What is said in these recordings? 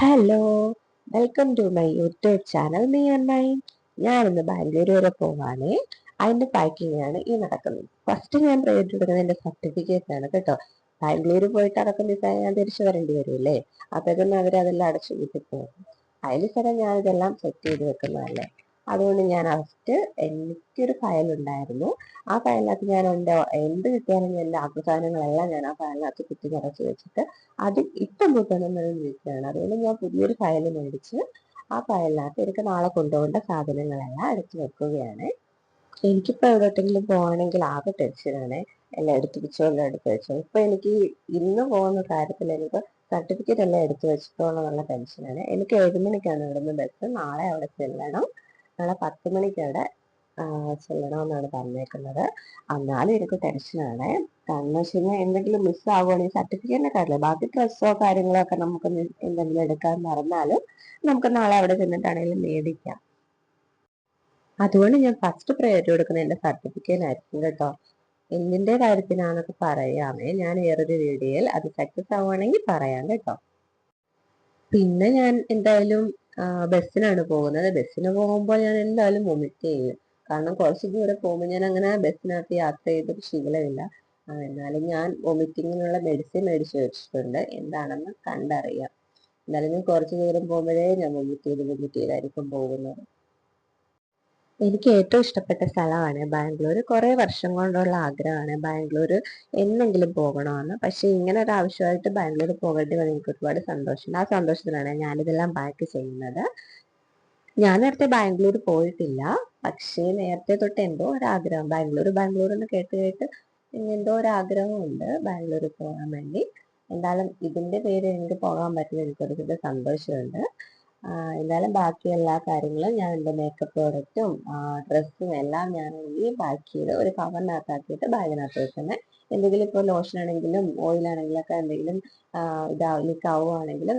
Hello welcome to my YouTube channel me and my ഞാനിന്ന് ബാംഗ്ലൂർ വരെ പോവാണ്. പാക്കിംഗ് ആണ് ഈ നടക്കുന്നത്. ഫസ്റ്റ് ഞാൻ പ്രൈവറ്റ് എടുക്കുന്നത് എന്റെ സർട്ടിഫിക്കറ്റ് ആണ് കേട്ടോ. ബാംഗ്ലൂർ പോയിട്ട് അടക്കം ദിവസം ഞാൻ തിരിച്ചു വരേണ്ടി വരുമല്ലേ അപ്പോഴത്തേക്കും അവരതെല്ലാം അടച്ചു കൂട്ടി പോകും അതിന് സ്ഥലം ഞാൻ ഇതെല്ലാം സെറ്റ് ചെയ്ത് വെക്കുന്നതല്ലേ? അതുകൊണ്ട് ഞാൻ ഫസ്റ്റ് എനിക്കൊരു ഫയലുണ്ടായിരുന്നു. ആ ഫയലിനകത്ത് ഞാൻ എന്റെ എന്ത് കിട്ടിയാലും എന്റെ ആഗ്രസാധനങ്ങളെല്ലാം ഞാൻ ആ ഫയലിനകത്ത് കുത്തി നിറച്ച് വെച്ചിട്ട് അത് ഇപ്പം കിട്ടണമെന്നൊരു വിളിക്കുകയാണ് അതുകൊണ്ട് ഞാൻ പുതിയൊരു ഫയൽ മേടിച്ച് ആ ഫയലിനകത്ത് എനിക്ക് നാളെ കൊണ്ടുപോകേണ്ട സാധനങ്ങളെല്ലാം എടുത്തു വെക്കുകയാണ്. എനിക്കിപ്പോൾ എവിടോട്ടെങ്കിലും പോകണമെങ്കിൽ ആകെ ടെൻഷനാണ്. എല്ലാം എടുത്ത് വെച്ചോളൂ എടുത്ത് വെച്ചോ. ഇപ്പൊ എനിക്ക് ഇന്ന് പോകുന്ന കാര്യത്തിൽ എനിക്ക് സർട്ടിഫിക്കറ്റ് എല്ലാം എടുത്തു വെച്ചിട്ടുള്ള എന്നുള്ള ടെൻഷനാണ്. എനിക്ക് ഏഴുമണിക്കാണ് ഇവിടുന്ന് ബസ്. നാളെ അവിടെ ചെല്ലണം. നാളെ പത്ത് മണിക്കവിടെ ചെല്ലണമെന്നാണ് പറഞ്ഞേക്കുന്നത്. എന്നാലും എനിക്ക് ടെൻഷനാണ് കാരണം വെച്ച് കഴിഞ്ഞാൽ എന്തെങ്കിലും മിസ് ആവുകയാണെങ്കിൽ സർട്ടിഫിക്കറ്റിന്റെ കാര്യമില്ല. ബാക്കി ഡ്രസ്സോ കാര്യങ്ങളോ ഒക്കെ നമുക്ക് എന്തെങ്കിലും എടുക്കാൻ മറന്നാലും നമുക്ക് നാളെ അവിടെ ചെന്നിട്ടാണെങ്കിലും മേടിക്കാം. അതുകൊണ്ട് ഞാൻ ഫസ്റ്റ് പ്രയോറിറ്റി കൊടുക്കുന്നത് എന്റെ സർട്ടിഫിക്കറ്റ് ആയിരിക്കും കേട്ടോ. എന്തിന്റെ കാര്യത്തിനാണെന്നൊക്കെ പറയാമേ. ഞാൻ വേറൊരു വീഡിയോയിൽ അത് സക്സസ് ആവുകയാണെങ്കിൽ പറയാം കേട്ടോ. പിന്നെ ഞാൻ എന്തായാലും ബസ്സിനാണ് പോകുന്നത്. ബസ്സിന് പോകുമ്പോൾ ഞാൻ എന്തായാലും വൊമിറ്റ് ചെയ്യും. കാരണം കുറച്ച് ദൂരെ പോകുമ്പോൾ ഞാൻ അങ്ങനെ ബസ്സിനകത്ത് യാത്ര ചെയ്തിട്ട് ശീലമില്ല. എന്നാലും ഞാൻ വൊമിറ്റിങ്ങിനുള്ള മെഡിസിൻ മേടിച്ചു വെച്ചിട്ടുണ്ട്. എന്താണെന്ന് കണ്ടറിയാം. എന്തായാലും ഞാൻ കുറച്ച് ദൂരം പോകുമ്പോഴേ ഞാൻ വൊമിറ്റ് ചെയ്ത് വൊമിറ്റ് ചെയ്തായിരിക്കും പോകുന്നത്. എനിക്ക് ഏറ്റവും ഇഷ്ടപ്പെട്ട സ്ഥലമാണ് ബാംഗ്ലൂർ കുറേ വർഷം കൊണ്ടുള്ള ആഗ്രഹമാണ് ബാംഗ്ലൂർ എന്നെങ്കിലും പോകണമെന്ന് പക്ഷെ ഇങ്ങനെ ഒരു ആവശ്യമായിട്ട് ബാംഗ്ലൂർ പോകേണ്ടി വന്നത് എനിക്ക് ഒരുപാട് സന്തോഷമുണ്ട്. ആ സന്തോഷത്തിലാണ് ഞാൻ ഇതെല്ലാം ബാക്ക് ചെയ്യുന്നത്. ഞാൻ നേരത്തെ ബാംഗ്ലൂർ പോയിട്ടില്ല. പക്ഷേ നേരത്തെ തൊട്ട് എന്തോ ഒരു ആഗ്രഹം ബാംഗ്ലൂർ ബാംഗ്ലൂർ എന്ന് കേട്ട് കേട്ട് എന്തോ ഒരു ആഗ്രഹമുണ്ട് ബാംഗ്ലൂർ പോകാൻ വേണ്ടി. എന്തായാലും ഇതിന്റെ പേര് എനിക്ക് പോകാൻ പറ്റുന്ന എനിക്കൊരു സന്തോഷമുണ്ട്. എന്തായാലും ബാക്കി എല്ലാ കാര്യങ്ങളും ഞാൻ എന്റെ മേക്കപ്പ് പ്രോഡക്റ്റും ഡ്രസ്സും എല്ലാം ഞാൻ ഈ പാക്ക് ചെയ്ത് ഒരു കവറിനകത്താക്കിയിട്ട് ബാഗിനകത്ത് വെക്കുന്നത് എന്തെങ്കിലും ഇപ്പോൾ ലോഷൻ ആണെങ്കിലും ഓയിൽ ആണെങ്കിലും ഒക്കെ എന്തെങ്കിലും ഇതാ ലീക്ക്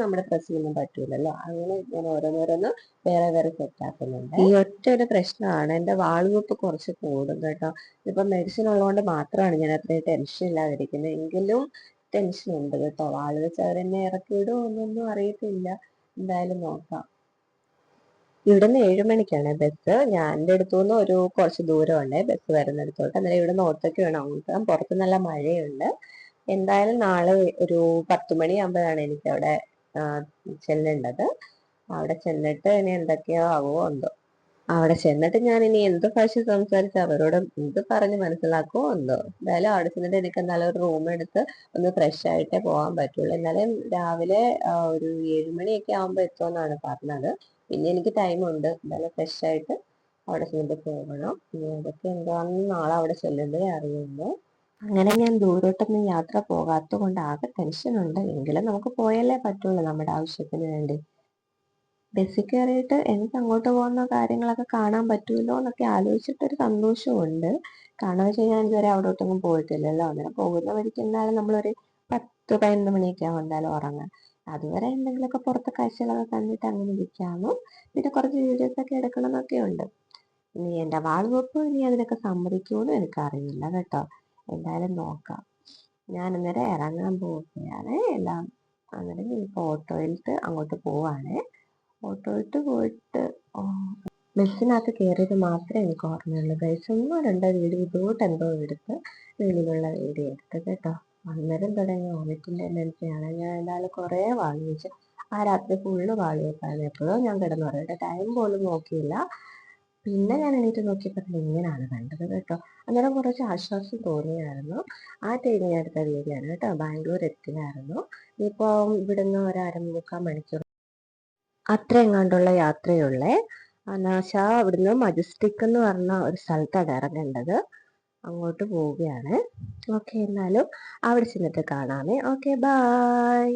നമ്മുടെ ഡ്രസ്സിനൊന്നും പറ്റൂലല്ലോ. അങ്ങനെ ഞാൻ ഓരോന്നോരോന്ന് വേറെ വേറെ സെറ്റ് ആക്കുന്നുണ്ട്. ഈ ഒറ്റ ഒരു പ്രശ്നമാണ്. എന്റെ വാളുവെപ്പ് കുറച്ച് കൂടും കേട്ടോ. ഇപ്പം മെഡിസിൻ ഉള്ളതുകൊണ്ട് മാത്രമാണ് ഞാൻ അത്രയും ടെൻഷൻ ഇല്ലാതിരിക്കുന്നത് എങ്കിലും ടെൻഷൻ ഉണ്ട് കേട്ടോ. വാൾ വെച്ച് അവരെന്നെ ഇറക്കിയിടുമോ എന്നൊന്നും അറിയത്തില്ല. എന്തായാലും നോക്കാം. ഇവിടുന്ന് ഏഴു മണിക്കാണ് ബസ് ഞാൻ എന്റെ അടുത്തു നിന്ന് ഒരു കുറച്ച് ദൂരമുണ്ട്. ബസ് വരുന്നിടത്തോട്ട്. അന്നേരം ഇവിടെ നോർത്തേക്ക് വേണം. അങ്ങോട്ട് പുറത്ത് നല്ല മഴയുണ്ട്. എന്തായാലും നാളെ ഒരു പത്ത് മണിയാകുമ്പോഴാണ് എനിക്ക് അവിടെ ചെല്ലേണ്ടത്. അവിടെ ചെന്നിട്ട് ഇനി എന്തൊക്കെയോ ആവുമോ എന്തോ. അവിടെ ചെന്നിട്ട് ഞാൻ ഇനി എന്ത് ഭാഷ സംസാരിച്ച് അവരോട് എന്ത് പറഞ്ഞ് മനസ്സിലാക്കുമോ എന്തോ. എന്തായാലും അവിടെ ചെന്നിട്ട് എനിക്ക് എന്നാലും ഒരു റൂം എടുത്ത് ഒന്ന് ഫ്രഷ് ആയിട്ടേ പോകാൻ പറ്റുള്ളൂ. എന്നാലും രാവിലെ ഒരു ഏഴുമണിയൊക്കെ ആകുമ്പോൾ എത്തുമെന്നാണ് പറഞ്ഞത്. പിന്നെ എനിക്ക് ടൈമുണ്ട് എന്തായാലും ഫ്രഷ് ആയിട്ട് അവിടെ ചെന്നിട്ട് പോകണം. അതൊക്കെ എന്താണെന്ന് നാളെ അവിടെ ചെല്ലുമ്പോഴേ അറിയുള്ളൂ. അങ്ങനെ ഞാൻ ദൂരോട്ടൊന്നും യാത്ര പോകാത്തത് കൊണ്ട് ആകെ ടെൻഷൻ ഉണ്ട്. എങ്കിലും നമുക്ക് പോയല്ലേ പറ്റുള്ളൂ നമ്മുടെ ആവശ്യത്തിന് വേണ്ടി. ബസ്സിൽ കയറിയിട്ട് എനിക്ക് അങ്ങോട്ട് പോകുന്ന കാര്യങ്ങളൊക്കെ കാണാൻ പറ്റുമല്ലോ എന്നൊക്കെ ആലോചിച്ചിട്ടൊരു സന്തോഷമുണ്ട് കാരണം വെച്ച് കഴിഞ്ഞാൽ ഇതുവരെ അവിടോട്ടൊന്നും പോയിട്ടില്ലല്ലോ. അങ്ങനെ പോകുന്ന വഴിക്ക് എന്തായാലും നമ്മളൊരു പത്ത് പതിനൊന്ന് മണിയൊക്കെ ആവും എന്തായാലും ഉറങ്ങാൻ അതുവരെ എന്തെങ്കിലുമൊക്കെ പുറത്തെ കാഴ്ചകളൊക്കെ കണ്ടിട്ട് അങ്ങനെ ഇരിക്കാമോ? പിന്നെ കുറച്ച് വീഡിയോസ് ഒക്കെ എടുക്കണം എന്നൊക്കെ ഉണ്ട്. ഇനി എന്റെ വാൾവെപ്പ് ഇനി അതിനൊക്കെ സമ്മതിക്കുമെന്ന് എനിക്കറിയില്ല കേട്ടോ. എന്തായാലും നോക്കാം. ഞാൻ അന്നേരം ഇറങ്ങാൻ പോവുകയാണ്. എല്ലാം അന്നേരം ഇപ്പോൾ ഓട്ടോയിലിട്ട് അങ്ങോട്ട് പോവാണ് ഓട്ടോയിട്ട് പോയിട്ട് ബസ്സിനകത്ത് കയറിയത് മാത്രമേ എനിക്ക് ഓർമ്മയുള്ളൂ. ഗൈസ് ഒന്നോ രണ്ടോ വീഡിയോ ഇതോട്ട് എന്തോ എടുത്ത് വെളിയിലുള്ള വീഡിയോ എടുത്ത് കേട്ടോ. അന്നേരം തുടങ്ങി വോമിറ്റിന്റെ എനർജിയാണ് ഞാൻ എന്തായാലും കുറേ വാങ്ങിച്ച് ആ രാത്രി ഫുള്ള് വെക്കായിരുന്നു. എപ്പോഴും ഞാൻ കിടന്നു. പറയട്ടെ ടൈം പോലും നോക്കിയില്ല. പിന്നെ ഞാൻ എണീറ്റ് നോക്കിയപ്പോൾ ഇങ്ങനെയാണ് കണ്ടത് കേട്ടോ. അന്നേരം കുറച്ച് ആശ്വാസം തോന്നിയായിരുന്നു. ആ ടൈം ഞാൻ എടുത്ത വീഡിയോ ആണ് കേട്ടോ. ബാംഗ്ലൂർ എത്തിയായിരുന്നു. ഇപ്പോൾ ഇവിടുന്ന് ഒരു അരമുക്കാൽ മണിക്കൂർ അത്ര എങ്ങാണ്ടുള്ള യാത്രയുള്ളേ നാശ അവിടുന്ന് മജസ്റ്റിക് എന്ന് പറഞ്ഞ ഒരു സ്ഥലത്താണ് ഇറങ്ങേണ്ടത്. അങ്ങോട്ട് പോവുകയാണ്. ഓക്കെ എന്നാലും അവിടെ ചെന്നിട്ട് കാണാമേ. Okay bye